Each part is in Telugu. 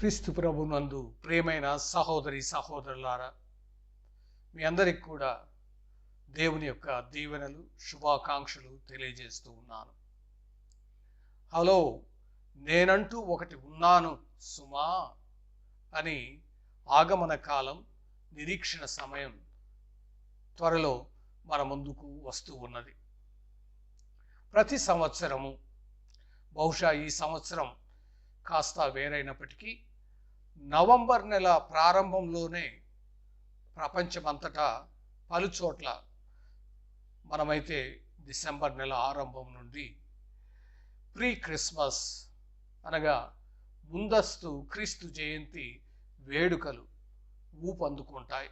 క్రీస్తు ప్రభునందు ప్రియమైన సహోదరి సహోదరులారా మీ అందరికి కూడా దేవుని యొక్క దీవెనలు శుభాకాంక్షలు తెలియజేస్తూ ఉన్నాను. హలో నేనంటూ ఒకటి ఉన్నాను సుమా అని ఆగమన కాలం నిరీక్షణ సమయం త్వరలో మన ముందుకు వస్తూ ఉన్నది. ప్రతి సంవత్సరము బహుశా ఈ సంవత్సరం కాస్త వేరైనప్పటికీ నవంబర్ నెల ప్రారంభంలోనే ప్రపంచమంతటా పలుచోట్ల మనమైతే డిసెంబర్ నెల ఆరంభం నుండి ప్రీ క్రిస్మస్ అనగా ముందస్తు క్రీస్తు జయంతి వేడుకలు ఊపందుకుంటాయి.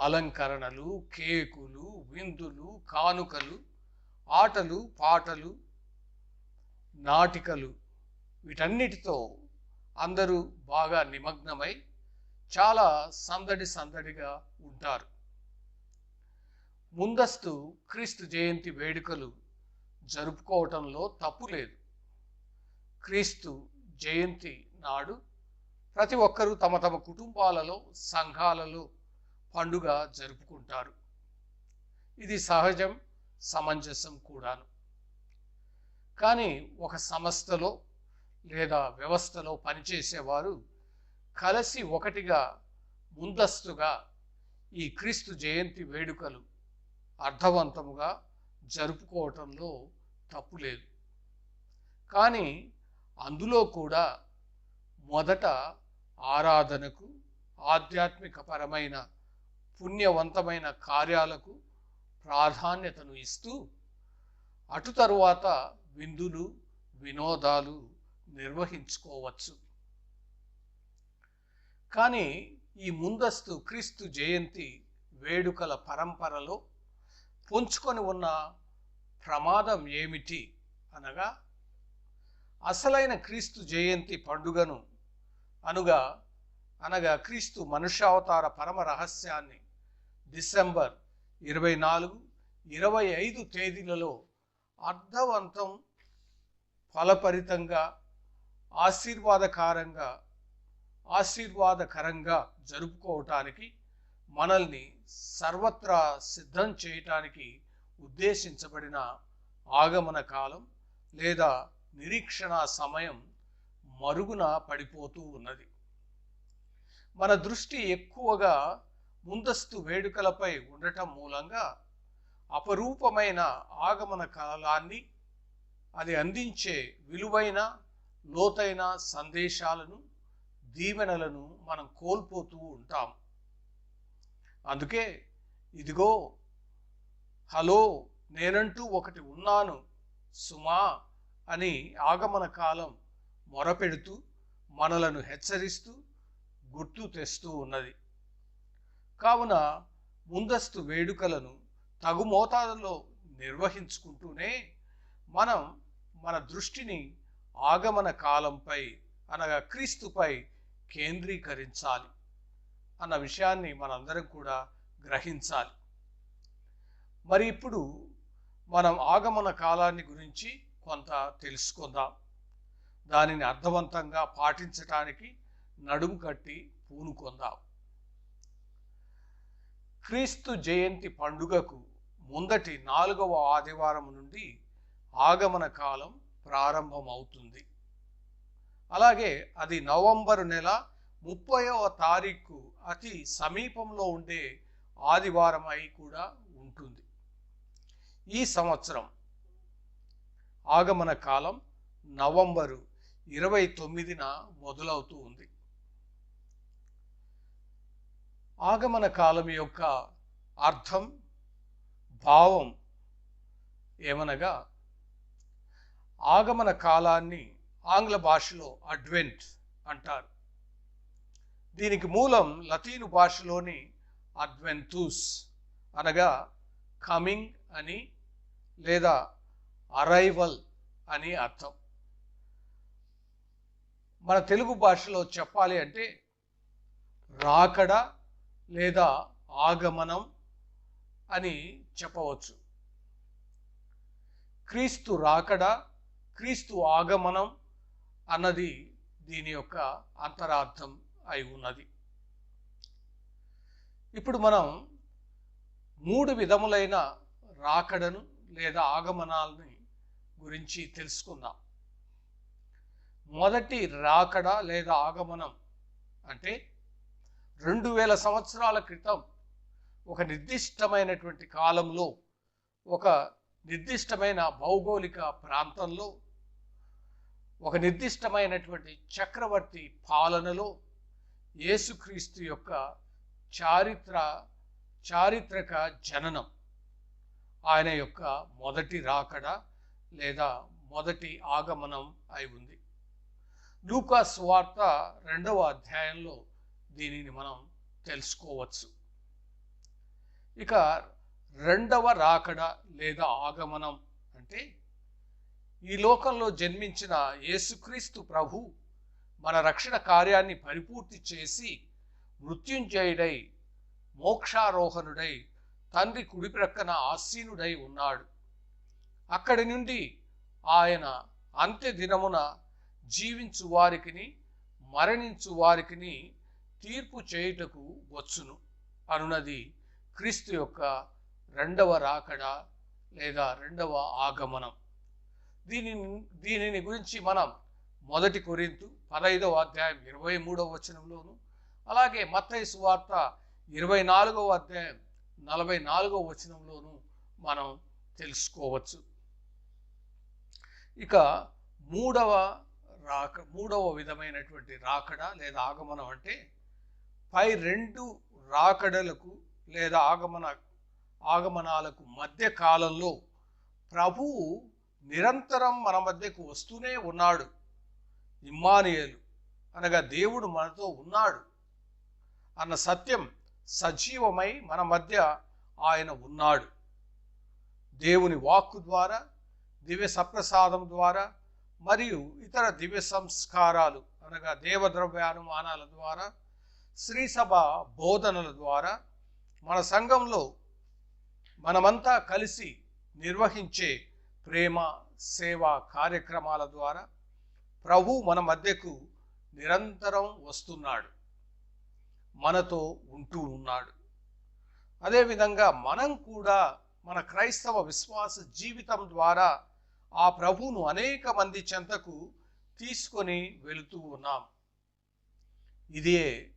అలంకరణలు కేకులు విందులు కానుకలు ఆటలు పాటలు నాటికలు వీటన్నిటితో అందరూ బాగా నిమగ్నమై చాలా సందడి సందడిగా ఉంటారు. ముందస్తు క్రీస్తు జయంతి వేడుకలు జరుపుకోవటంలో తప్పు లేదు. క్రీస్తు జయంతి నాడు ప్రతి ఒక్కరూ తమ తమ కుటుంబాలలో సంఘాలలో పండుగ జరుపుకుంటారు. ఇది సహజం సమంజసం కూడాను. కానీ ఒక సంస్థలో లేదా వ్యవస్థలో పనిచేసేవారు కలిసి ఒకటిగా ముందస్తుగా ఈ క్రీస్తు జయంతి వేడుకలు అర్థవంతముగా జరుపుకోవటంలో తప్పు లేదు. కానీ అందులో కూడా మొదట ఆరాధనకు ఆధ్యాత్మికపరమైన పుణ్యవంతమైన కార్యాలకు ప్రాధాన్యతను ఇస్తూ అటు తరువాత విందులు వినోదాలు నిర్వహించుకోవచ్చు. కానీ ఈ ముందస్తు క్రీస్తు జయంతి వేడుకల పరంపరలో పుంచుకొని ఉన్న ప్రమాదం ఏమిటి అనగా అసలైన క్రీస్తు జయంతి పండుగను అనుగా అనగా క్రీస్తు మనుష్యావతార పరమ రహస్యాన్ని డిసెంబర్ ఇరవై నాలుగు ఇరవై ఐదు తేదీలలో అర్థవంతం ఫలపరితంగా ఆశీర్వాదకారంగా ఆశీర్వాదకరంగా జరుపుకోవటానికి మనల్ని సర్వత్రా సిద్ధం చేయటానికి ఉద్దేశించబడిన ఆగమన కాలం లేదా నిరీక్షణ సమయం మరుగున పడిపోతూ ఉన్నది. మన దృష్టి ఎక్కువగా ముందస్తు వేడుకలపై ఉండటం మూలంగా అపరూపమైన ఆగమన కాలాన్ని అది అందించే విలువైన లోతైన సందేశాలను దీవెనలను మనం కోల్పోతూ ఉంటాం. అందుకే ఇదిగో హలో నేనంటూ ఒకటి ఉన్నాను సుమా అని ఆగమన కాలం మొరపెడుతూ మనలను హెచ్చరిస్తూ గుర్తు తెస్తూ ఉన్నది. కావున ముందస్తు వేడుకలను తగు మోతాదులో నిర్వహించుకుంటూనే మనం మన దృష్టిని ఆగమన కాలంపై అనగా క్రీస్తుపై కేంద్రీకరించాలి అన్న విషయాన్ని మనందరం కూడా గ్రహించాలి. మరి ఇప్పుడు మనం ఆగమన కాలాన్ని గురించి కొంత తెలుసుకుందాం. దానిని అర్థవంతంగా పాటించటానికి నడుము కట్టి పూనుకొందాం. క్రీస్తు జయంతి పండుగకు ముందటి నాలుగవ ఆదివారం నుండి ఆగమన కాలం ప్రారంభమవుతుంది. అలాగే అది నవంబరు నెల ముప్పైవ తారీఖు అతి సమీపంలో ఉండే ఆదివారం అయి కూడా ఉంటుంది. ఈ సంవత్సరం ఆగమన కాలం నవంబరు ఇరవై తొమ్మిదిన మొదలవుతూ ఉంది. ఆగమన కాలం యొక్క అర్థం భావం ఏమనగా ఆగమన కాలాన్ని ఆంగ్ల భాషలో అడ్వెంట్ అంటారు. దీనికి మూలం లతీను భాషలోని అడ్వెంతూస్ అనగా కమింగ్ అని లేదా అరైవల్ అని అర్థం. మన తెలుగు భాషలో చెప్పాలి అంటే రాకడ లేదా ఆగమనం అని చెప్పవచ్చు. క్రీస్తు రాకడ క్రీస్తు ఆగమనం అన్నది దీని యొక్క అంతరార్థం అయి ఉన్నది. ఇప్పుడు మనం మూడు విధములైన రాకడను లేదా ఆగమనాలని గురించి తెలుసుకుందాం. మొదటి రాకడ లేదా ఆగమనం అంటే రెండు వేల సంవత్సరాల క్రితం ఒక నిర్దిష్టమైనటువంటి కాలంలో ఒక నిర్దిష్టమైన భౌగోళిక ప్రాంతంలో ఒక నిర్దిష్టమైనటువంటి చక్రవర్తి పాలనలో యేసుక్రీస్తు యొక్క చారిత్ర చారిత్రక జననం. ఆయన యొక్క మొదటి రాకడ లేదా మొదటి ఆగమనం అయి ఉంది. లూకా స్వార్త రెండవ అధ్యాయంలో దీనిని మనం తెలుసుకోవచ్చు. ఇక రెండవ రాకడ లేదా ఆగమనం అంటే ఈ లోకంలో జన్మించిన యేసుక్రీస్తు ప్రభు మన రక్షణ కార్యాన్ని పరిపూర్తి చేసి మృత్యుంజయుడై మోక్షారోహణుడై తండ్రి కుడి ప్రక్కన ఆసీనుడై ఉన్నాడు. అక్కడి నుండి ఆయన అంత్య దినమున జీవించు వారికిని మరణించు వారికిని తీర్పు చేయుటకు వచ్చును అనున్నది క్రీస్తు యొక్క రెండవ రాకడ లేదా రెండవ ఆగమనం. దీనిని దీనిని గురించి మనం మొదటి కొరింతు పదైదవ అధ్యాయం ఇరవై మూడవ వచనంలోను అలాగే మత్తయి సువార్త ఇరవై నాలుగవ అధ్యాయం నలభై నాలుగవ వచనంలోను మనం తెలుసుకోవచ్చు. ఇక మూడవ రాక మూడవ విధమైనటువంటి రాకడ లేదా ఆగమనం అంటే పై రెండు రాకడలకు లేదా ఆగమన ఆగమనాలకు మధ్య కాలంలో ప్రభువు నిరంతరం మన మధ్యకు వస్తూనే ఉన్నాడు. ఇమ్మానియలు అనగా దేవుడు మనతో ఉన్నాడు అన్న సత్యం సజీవమై మన మధ్య ఆయన ఉన్నాడు. దేవుని వాక్కు ద్వారా దివ్య సప్రసాదం ద్వారా మరియు ఇతర దివ్య సంస్కారాలు అనగా దేవద్రవ్యానుమానాల ద్వారా శ్రీసభ బోధనల ద్వారా మన సంఘంలో మనమంతా కలిసి నిర్వహించే ప్రేమ సేవా కార్యక్రమాల ద్వారా ప్రభు మన మధ్యకు నిరంతరం వస్తున్నాడు. మనతో ఉంటూ ఉన్నాడు. అదేవిధంగా మనం కూడా మన క్రైస్తవ విశ్వాస జీవితం ద్వారా ఆ ప్రభువును అనేక మంది చెంతకు తీసుకొని వెళుతూ ఉన్నాం. ఇదే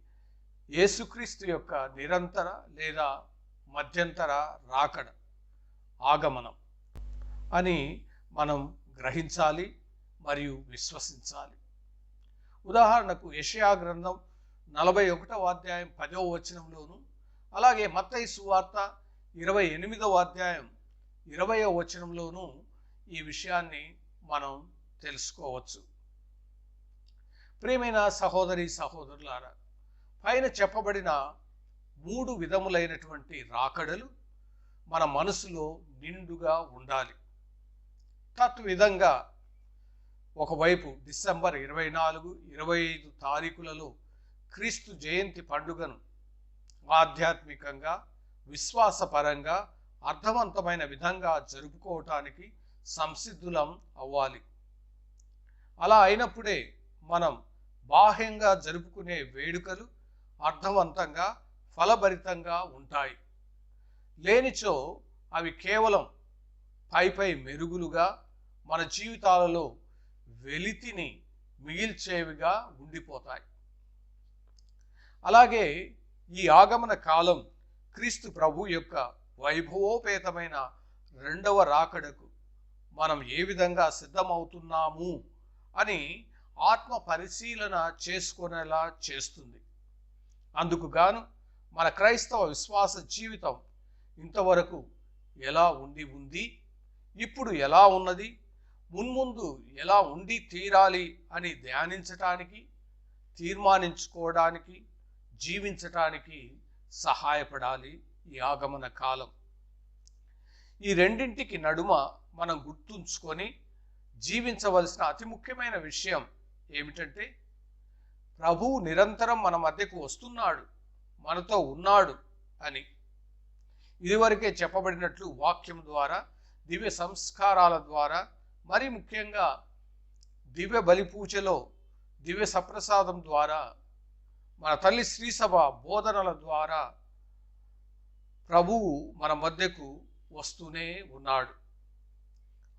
యేసుక్రీస్తు యొక్క నిరంతర లేదా మధ్యంతర రాకడ ఆగమనం. అని మనం గ్రహించాలి మరియు విశ్వసించాలి. ఉదాహరణకు యషయా గ్రంథం నలభై ఒకటవ అధ్యాయం పదవ వచనంలోను అలాగే మత్తయి సువార్త ఇరవై ఎనిమిదవ అధ్యాయం ఇరవయవ వచనంలోనూ ఈ విషయాన్ని మనం తెలుసుకోవచ్చు. ప్రియమైన సహోదరి సహోదరులారా పైన చెప్పబడిన మూడు విధములైనటువంటి రాకడలు మన మనసులో నిండుగా ఉండాలి. తత్విధంగా ఒకవైపు డిసెంబర్ ఇరవై నాలుగు ఇరవై ఐదు తారీఖులలో క్రీస్తు జయంతి పండుగను ఆధ్యాత్మికంగా విశ్వాసపరంగా అర్థవంతమైన విధంగా జరుపుకోవటానికి సంసిద్ధులం అవ్వాలి. అలా అయినప్పుడే మనం బాహ్యంగా జరుపుకునే వేడుకలు అర్థవంతంగా ఫలభరితంగా ఉంటాయి. లేనిచో అవి కేవలం పైపై మెరుగులుగా మన జీవితాలలో వెలితిని మిగిల్చేవిగా ఉండిపోతాయి. అలాగే ఈ ఆగమన కాలం క్రీస్తు ప్రభు యొక్క వైభవోపేతమైన రెండవ రాకడకు మనం ఏ విధంగా సిద్ధమవుతున్నాము అని ఆత్మ పరిశీలన చేసుకునేలా చేస్తుంది. అందుకు గాను మన క్రైస్తవ విశ్వాస జీవితం ఇంతవరకు ఎలా ఉండి ఉంది ఇప్పుడు ఎలా ఉన్నది మున్ముందు ఎలా ఉండి తీరాలి అని ధ్యానించటానికి తీర్మానించుకోవడానికి జీవించటానికి సహాయపడాలి ఈ ఆగమన కాలం. ఈ రెండింటికి నడుమ మనం గుర్తుంచుకొని జీవించవలసిన అతి ముఖ్యమైన విషయం ఏమిటంటే ప్రభువు నిరంతరం మన మధ్యకు వస్తున్నాడు మనతో ఉన్నాడు అని. ఇదివరకే చెప్పబడినట్లు వాక్యం ద్వారా దివ్య సంస్కారాల ద్వారా మరి ముఖ్యంగా దివ్య బలి పూజలో దివ్య సప్రసాదం ద్వారా మన తల్లి శ్రీసభ బోధనల ద్వారా ప్రభువు మన మధ్యకు వస్తూనే ఉన్నాడు.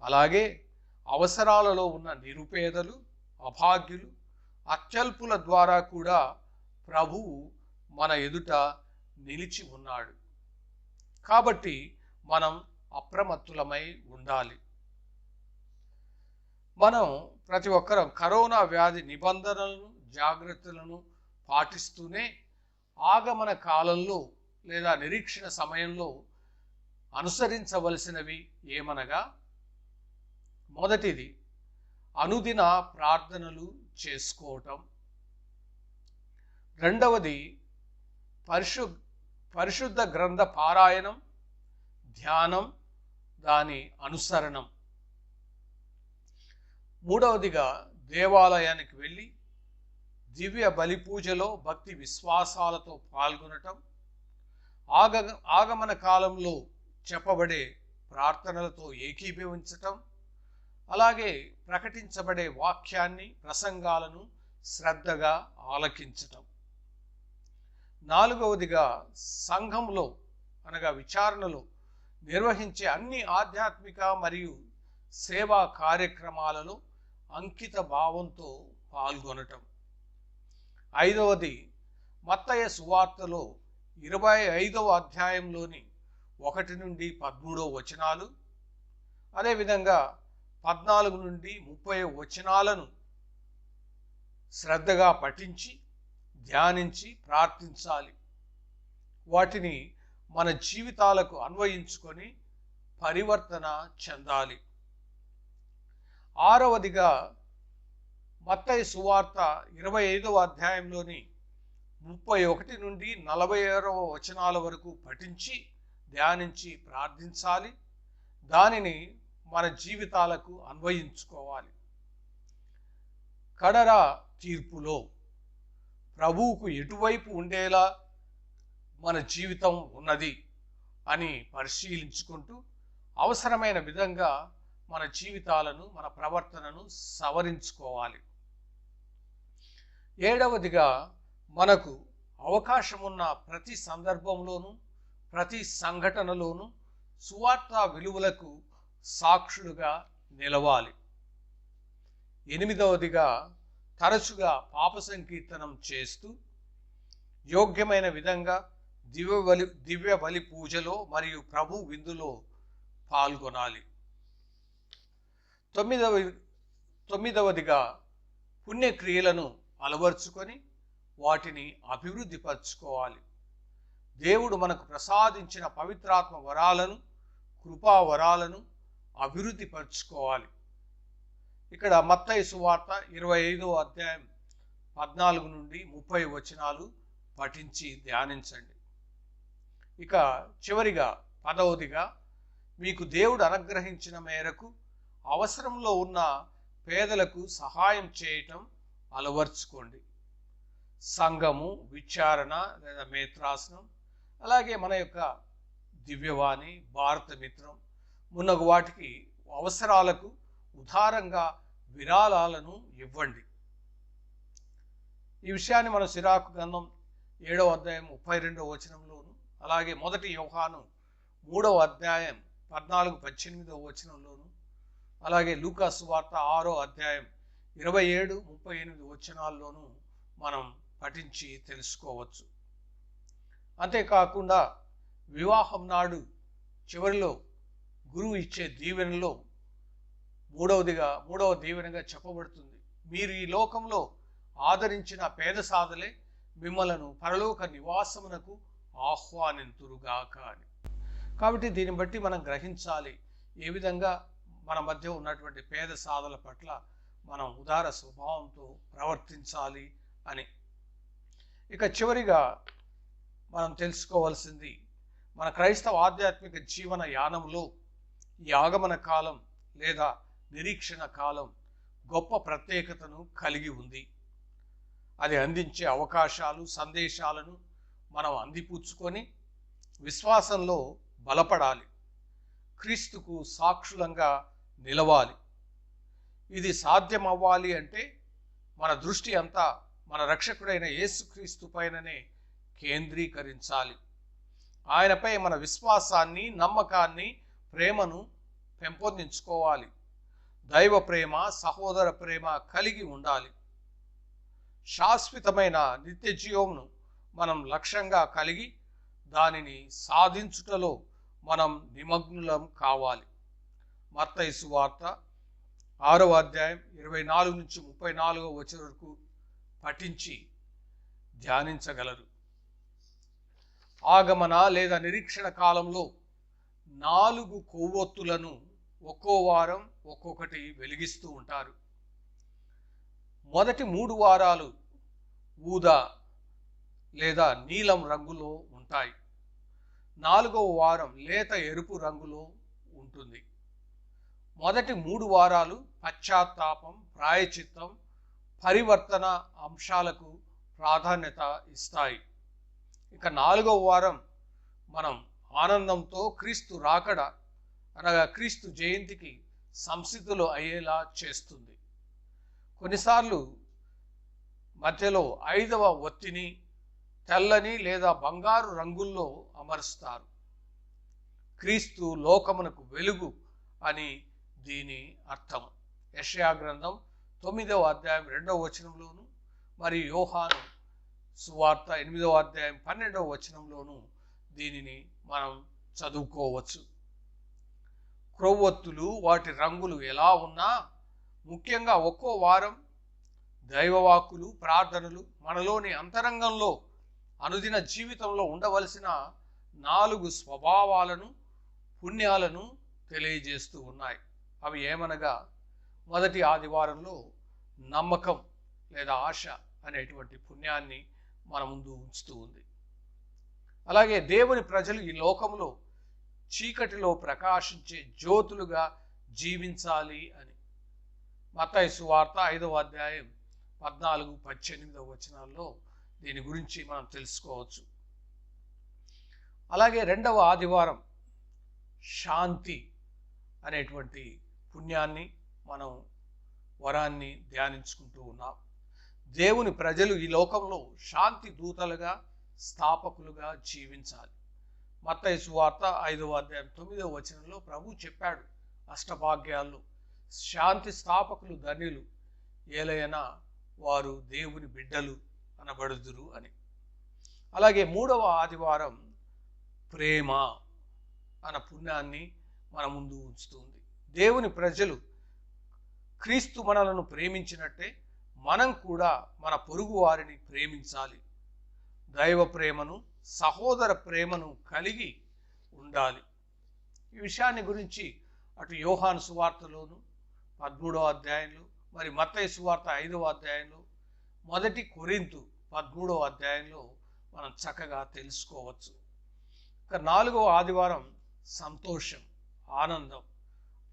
అలాగే అవసరాలలో ఉన్న నిరుపేదలు అభాగ్యులు అత్యల్పుల ద్వారా కూడా ప్రభువు మన ఎదుట నిలిచి ఉన్నాడు. కాబట్టి మనం అప్రమత్తులమై ఉండాలి. మనం ప్రతి ఒక్కరం కరోనా వ్యాధి నిబంధనలను జాగ్రత్తలను పాటిస్తూనే ఆగమన కాలంలో లేదా నిరీక్షణ సమయంలో అనుసరించవలసినవి ఏమనగా మొదటిది అనుదిన ప్రార్థనలు చేసుకోవటం. రెండవది పరిశు పరిశుద్ధ గ్రంథ పారాయణం ధ్యానం దాని అనుసరణం. మూడవదిగా దేవాలయానికి వెళ్ళి దివ్య బలి పూజలో భక్తి విశ్వాసాలతో పాల్గొనటం ఆగ ఆగమన కాలంలో చెప్పబడే ప్రార్థనలతో ఏకీభవించటం అలాగే ప్రకటించబడే వాక్యాన్ని ప్రసంగాలను శ్రద్ధగా ఆలకించటం. నాలుగవదిగా సంఘంలో అనగా విచారణలో నిర్వహించే అన్ని ఆధ్యాత్మిక మరియు సేవా కార్యక్రమాలలో అంకిత భావంతో పాల్గొనటం. ఐదవది మత్తయ సువార్తలో ఇరవై ఐదవ అధ్యాయంలోని ఒకటి నుండి పదమూడవ వచనాలు అదేవిధంగా పద్నాలుగు నుండి ముప్పై వచనాలను శ్రద్ధగా పఠించి ధ్యానించి ప్రార్థించాలి. వాటిని మన జీవితాలకు అన్వయించుకొని పరివర్తన చెందాలి. ఆరవదిగా మత్తయి సువార్త ఇరవై ఐదవ అధ్యాయంలోని ముప్పై ఒకటి నుండి నలభై ఆరవ వచనాల వరకు పఠించి ధ్యానించి ప్రార్థించాలి. దానిని మన జీవితాలకు అన్వయించుకోవాలి. కడర తీర్పులో ప్రభువుకు ఎటువైపు ఉండేలా మన జీవితం ఉన్నది అని పరిశీలించుకుంటూ అవసరమైన విధంగా మన జీవితాలను మన ప్రవర్తనను సవరించుకోవాలి. ఏడవదిగా మనకు అవకాశం ఉన్న ప్రతి సందర్భంలోనూ ప్రతి సంఘటనలోనూ సువార్త విలువలకు సాక్షులుగా నిలవాలి. ఎనిమిదవదిగా తరచుగా పాప సంకీర్తనం చేస్తూ యోగ్యమైన విధంగా దివ్య బలి దివ్య బలి పూజలో మరియు ప్రభు విందులో పాల్గొనాలి. తొమ్మిదవ తొమ్మిదవదిగా పుణ్యక్రియలను అలవర్చుకొని వాటిని అభివృద్ధి పరచుకోవాలి దేవుడు మనకు ప్రసాదించిన పవిత్రాత్మ వరాలను కృపా వరాలను అభివృద్ధి పరచుకోవాలి ఇక్కడ మత్తయి సువార్త ఇరవై ఐదవ అధ్యాయం పద్నాలుగు నుండి ముప్పై వచనాలు పఠించి ధ్యానించండి. ఇక చివరిగా పదవదిగా మీకు దేవుడు అనుగ్రహించిన మేరకు అవసరంలో ఉన్న పేదలకు సహాయం చేయటం అలవర్చుకోండి. సంఘము విచారణ లేదా మేత్రాసనం అలాగే మన యొక్క దివ్యవాణి భారత మిత్రం మున్నగు వాటికి అవసరాలకు ఉదారంగా విరాళాలను ఇవ్వండి. ఈ విషయాన్ని మన సిరాకు గ్రంథం ఏడవ అధ్యాయం ముప్పై రెండవ వచనంలోను అలాగే మొదటి యోహాను మూడవ అధ్యాయం పద్నాలుగు పద్దెనిమిదవ వచనంలోను అలాగే లూకాసు వార్త ఆరో అధ్యాయం ఇరవై ఏడు ముప్పై ఎనిమిది వచనాల్లోనూ మనం పఠించి తెలుసుకోవచ్చు. అంతేకాకుండా వివాహం నాడు చివరిలో గురువు ఇచ్చే దీవెనలో మూడవదిగా మూడవ దీవెనగా చెప్పబడుతుంది. మీరు ఈ లోకంలో ఆదరించిన పేద సాధలే మిమ్మలను పరలోక నివాసమునకు ఆహ్వానింతురుగాక అని. కాబట్టి దీన్ని బట్టి మనం గ్రహించాలి ఏ విధంగా మన మధ్య ఉన్నటువంటి పేద సాధల పట్ల మనం ఉదార స్వభావంతో ప్రవర్తించాలి అని. ఇక చివరిగా మనం తెలుసుకోవాల్సింది మన క్రైస్తవ ఆధ్యాత్మిక జీవన యానంలో ఈ ఆగమన కాలం లేదా నిరీక్షణ కాలం గొప్ప ప్రత్యేకతను కలిగి ఉంది. అది అందించే అవకాశాలు సందేశాలను మనం అందిపుచ్చుకొని విశ్వాసంలో బలపడాలి. క్రీస్తుకు సాక్షులంగా నిలవాలి. ఇది సాధ్యమవ్వాలి అంటే మన దృష్టి అంతా మన రక్షకుడైన యేసుక్రీస్తు పైననే కేంద్రీకరించాలి. ఆయనపై మన విశ్వాసాన్ని నమ్మకాన్ని ప్రేమను పెంపొందించుకోవాలి. దైవ ప్రేమ సహోదర ప్రేమ కలిగి ఉండాలి. శాశ్వతమైన నిత్య జీవమును మనం లక్ష్యంగా కలిగి దానిని సాధించుటలో మనం నిమగ్నులం కావాలి. మత్తైసు వార్త ఆరవ అధ్యాయం ఇరవై నాలుగు నుంచి ముప్పై నాలుగో వచ్చే వరకు పఠించి ధ్యానించగలరు. ఆగమన లేదా నిరీక్షణ కాలంలో నాలుగు కొవ్వొత్తులను ఒక్కో వారం ఒక్కొక్కటి వెలిగిస్తూ ఉంటారు. మొదటి మూడు వారాలు ఊదా లేదా నీలం రంగులో ఉంటాయి. నాలుగవ వారం లేత ఎరుపు రంగులో ఉంటుంది. మొదటి మూడు వారాలు పశ్చాత్తాపం ప్రాయచిత్తం పరివర్తన అంశాలకు ప్రాధాన్యత ఇస్తాయి. ఇక నాలుగవ వారం మనం ఆనందంతో క్రీస్తు రాకడ అనగా క్రీస్తు జయంతికి సంసిద్ధులు అయ్యేలా చేస్తుంది. కొన్నిసార్లు మధ్యలో ఐదవ ఒత్తిని తెల్లని లేదా బంగారు రంగుల్లో అమరుస్తారు. క్రీస్తు లోకమునకు వెలుగు అని దీని అర్థం యషయా గ్రంథం తొమ్మిదవ అధ్యాయం రెండవ వచనంలోను మరియు యోహాను సువార్త ఎనిమిదవ అధ్యాయం పన్నెండవ వచనంలోను దీనిని మనం చదువుకోవచ్చు. క్రొవ్వొత్తులు వాటి రంగులు ఎలా ఉన్నా ముఖ్యంగా ఒక్కో వారం దైవవాక్కులు ప్రార్థనలు మనలోని అంతరంగంలో అనుదిన జీవితంలో ఉండవలసిన నాలుగు స్వభావాలను పుణ్యాలను తెలియజేస్తూ ఉన్నాయి. అవి ఏమనగా మొదటి ఆదివారంలో నమ్మకం లేదా ఆశ అనేటువంటి పుణ్యాన్ని మన ముందు ఉంచుతూ ఉంది. అలాగే దేవుని ప్రజలు ఈ లోకంలో చీకటిలో ప్రకాశించే జ్యోతులుగా జీవించాలి అని. మతాయి సువార్త ఐదవ అధ్యాయం పద్నాలుగు పద్దెనిమిదవ వచనాల్లో దీని గురించి మనం తెలుసుకోవచ్చు. అలాగే రెండవ ఆదివారం శాంతి అనేటువంటి పుణ్యాన్ని మనం వరాన్ని ధ్యానించుకుంటూ ఉన్నాం. దేవుని ప్రజలు ఈ లోకంలో శాంతి దూతలుగా స్థాపకులుగా జీవించాలి. మత్తయి సువార్త ఐదవ అధ్యాయం తొమ్మిదవ వచనంలో ప్రభు చెప్పాడు అష్టభాగ్యాల్లో శాంతి స్థాపకులు ధన్యులు ఏలైనా వారు దేవుని బిడ్డలు అనబడుదురు అని. అలాగే మూడవ ఆదివారం ప్రేమ అన్న పుణ్యాన్ని మన ముందు ఉంచుతుంది. దేవుని ప్రజలు క్రీస్తు మనలను ప్రేమించినట్టే మనం కూడా మన పొరుగు వారిని ప్రేమించాలి. దైవ ప్రేమను సహోదర ప్రేమను కలిగి ఉండాలి. ఈ విషయాన్ని గురించి అటు యోహాను సువార్తలోను పదమూడవ అధ్యాయంలో మరి మత్తయి సువార్త ఐదవ అధ్యాయంలో మొదటి కొరింతు పదమూడవ అధ్యాయంలో మనం చక్కగా తెలుసుకోవచ్చు. ఇక నాలుగవ ఆదివారం సంతోషం ఆనందం.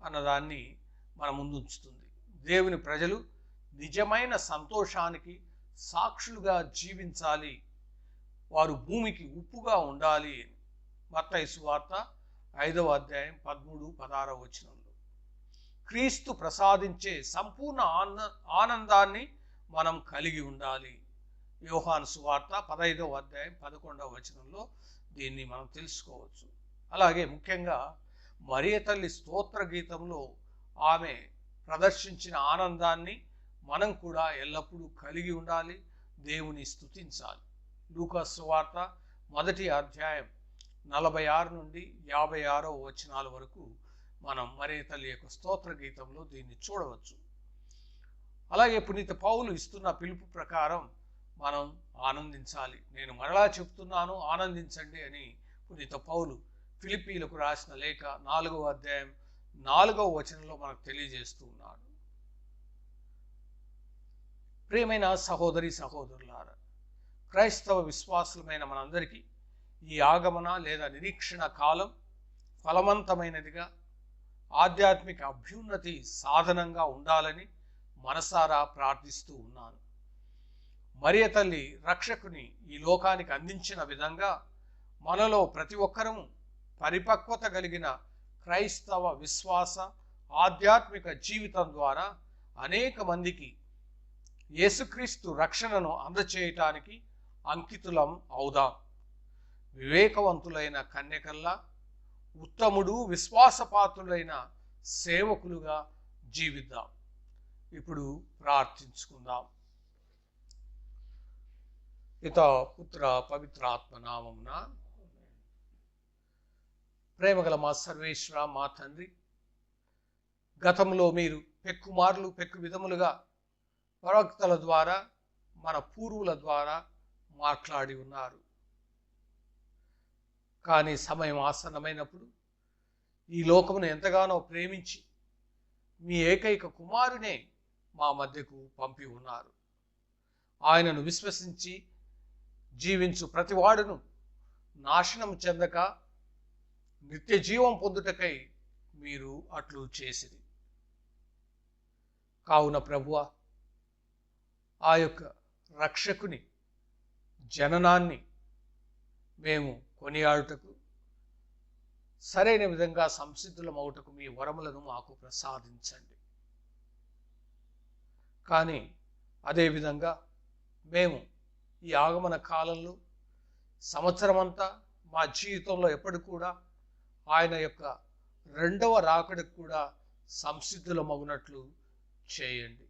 అన్నదాన్ని మన ముందుంచుతుంది దేవుని ప్రజలు నిజమైన సంతోషానికి సాక్షులుగా జీవించాలి. వారు భూమికి ఉప్పుగా ఉండాలి. అని మత్తైసు వార్త ఐదవ అధ్యాయం పదమూడు పదహారవ వచనంలో. క్రీస్తు ప్రసాదించే సంపూర్ణ ఆనంద ఆనందాన్ని మనం కలిగి ఉండాలి. యోహాను సువార్త పదైదవ అధ్యాయం పదకొండవ వచనంలో దీన్ని మనం తెలుసుకోవచ్చు. అలాగే ముఖ్యంగా మరియ తల్లి స్తోత్ర గీతంలో ఆమె ప్రదర్శించిన ఆనందాన్ని మనం కూడా ఎల్లప్పుడూ కలిగి ఉండాలి దేవుని స్థుతించాలి లూకాస్ వార్త మొదటి అధ్యాయం నలభై ఆరు నుండి యాభై ఆరో వచనాల వరకు మనం మరే తల్లి యొక్క స్తోత్ర గీతంలో దీన్ని చూడవచ్చు. అలాగే పునీత పౌలు ఇస్తున్న పిలుపు ప్రకారం మనం ఆనందించాలి. నేను మరలా చెప్తున్నాను ఆనందించండి అని పునీత పౌలు ఫిలిపీలకు రాసిన లేఖ నాలుగవ అధ్యాయం నాలుగవ వచనంలో మనకు తెలియజేస్తూ ఉన్నాడు. ప్రియమైన సహోదరి సహోదరులారా క్రైస్తవ విశ్వాసులమైన మనందరికీ ఈ ఆగమన లేదా నిరీక్షణ కాలం ఫలవంతమైనదిగా ఆధ్యాత్మిక అభ్యున్నతి సాధనంగా ఉండాలని మనసారా ప్రార్థిస్తూ ఉన్నాను. మరియ తల్లి రక్షకుని ఈ లోకానికి అందించిన విధంగా మనలో ప్రతి ఒక్కరము పరిపక్వత కలిగిన క్రైస్తవ విశ్వాస ఆధ్యాత్మిక జీవితం ద్వారా అనేక మందికి యేసుక్రీస్తు రక్షణను అందచేయటానికి అంకితులం అవుదాం. వివేకవంతులైన కన్యకల్లా ఉత్తముడు విశ్వాసపాత్రులైన సేవకులుగా జీవిద్దాం. ఇప్పుడు ప్రార్థించుకుందాం. ఇత పుత్ర పవిత్రాత్మ నామమున ప్రేమగల మా సర్వేశ్వర మా తండ్రి. గతంలో మీరు పెక్కుమార్లు పెక్కు విధములుగా ప్రవక్తల ద్వారా మన పూర్వుల ద్వారా మాట్లాడి ఉన్నారు. కానీ సమయం ఆసన్నమైనప్పుడు ఈ లోకమును ఎంతగానో ప్రేమించి మీ ఏకైక కుమారునే మా మధ్యకు పంపి ఉన్నారు. ఆయనను విశ్వసించి జీవించు ప్రతివాడును నాశనం చెందక నిత్య జీవం పొందుటకై మీరు అట్లు చేసిరి. కావున ప్రభువ ఆ యొక్క రక్షకుని జననాన్ని మేము కొనియాడుటకు సరైన విధంగా సంసిద్ధులమవుటకు మీ వరములను మాకు ప్రసాదించండి. కానీ అదేవిధంగా మేము ఈ ఆగమన కాలంలో సంవత్సరమంతా మా జీవితంలో ఎప్పటికూడా కూడా ఆయన యొక్క రెండవ రాకడకు కూడా సంసిద్ధులమగునట్లు చేయండి.